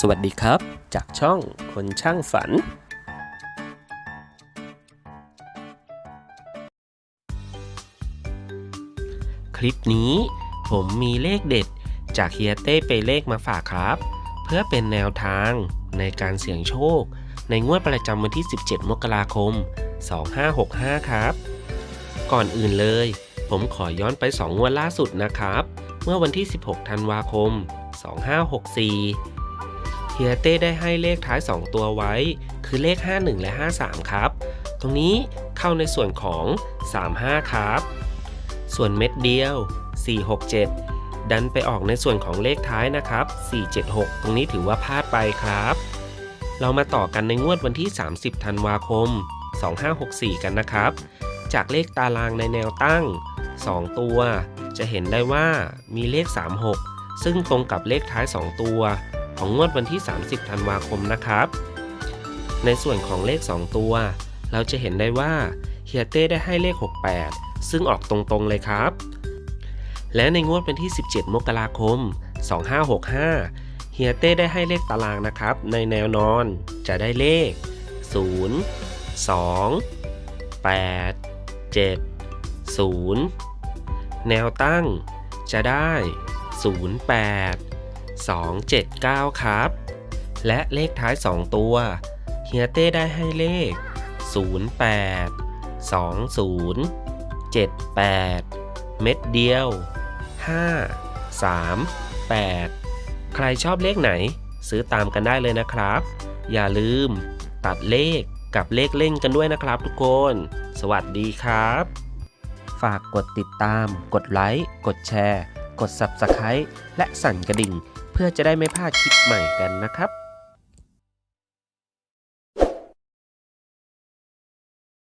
สวัสดีครับ จากช่องคนช่างฝัน คลิปนี้ผมมีเลขเด็ดจากเฮียเต้ไปเลขมาฝากครับ เพื่อเป็นแนวทางในการเสี่ยงโชค ในงวดประจำวันที่ 17 มกราคม 2565 ครับ ก่อนอื่นเลย ผมขอย้อนไป 2 งวดล่าสุดนะครับ เมื่อวันที่ 16 ธันวาคม 2564 เฮียเต้ได้ให้เลขท้าย 2 ตัวไว้ คือเลข 51 และ 53 ครับ ตรงนี้เข้าในส่วนของ 35 ครับ ส่วนเม็ดเดียว 467 ดันไปออกในส่วนของเลขท้ายนะครับ 476 ตรงนี้ถือว่าพลาดไปครับ เรามาต่อกันในงวดวันที่ 30 ธันวาคม 2564 กันนะครับ จากเลขตารางในแนวตั้ง 2 ตัว จะเห็นได้ว่ามีเลข 36 ซึ่งตรงกับเลขท้าย 2 ตัว ของงวดวันที่ 30 ธันวาคมนะครับ ในส่วนของเลข 2 ตัว เราจะเห็นได้ว่าเฮียเต้ได้ให้เลข 68 ซึ่งออกตรงๆเลยครับ และในงวดวันที่ 17 มกราคม 2565 เฮียเต้ได้ให้เลขตารางนะครับ ในแนวนอนจะได้เลข 0 2 8 7 0 แนวตั้งจะได้ 08 279 ครับ และเลขท้าย 2 ตัว เฮียเต้ได้ให้เลข 08 20 78 เม็ดเดียว 5 3 8 ใครชอบเลขไหน ซื้อตามกันได้เลยนะครับ อย่าลืมตัดเลขกับเลขเล่นกันด้วยนะครับทุกคน สวัสดีครับ ฝากกดติดตาม กดไลค์ กดแชร์ กด Subscribe และสั่นกระดิ่ง พื่อจะได้ไม่พลาดคลิปใหม่กันนะครับ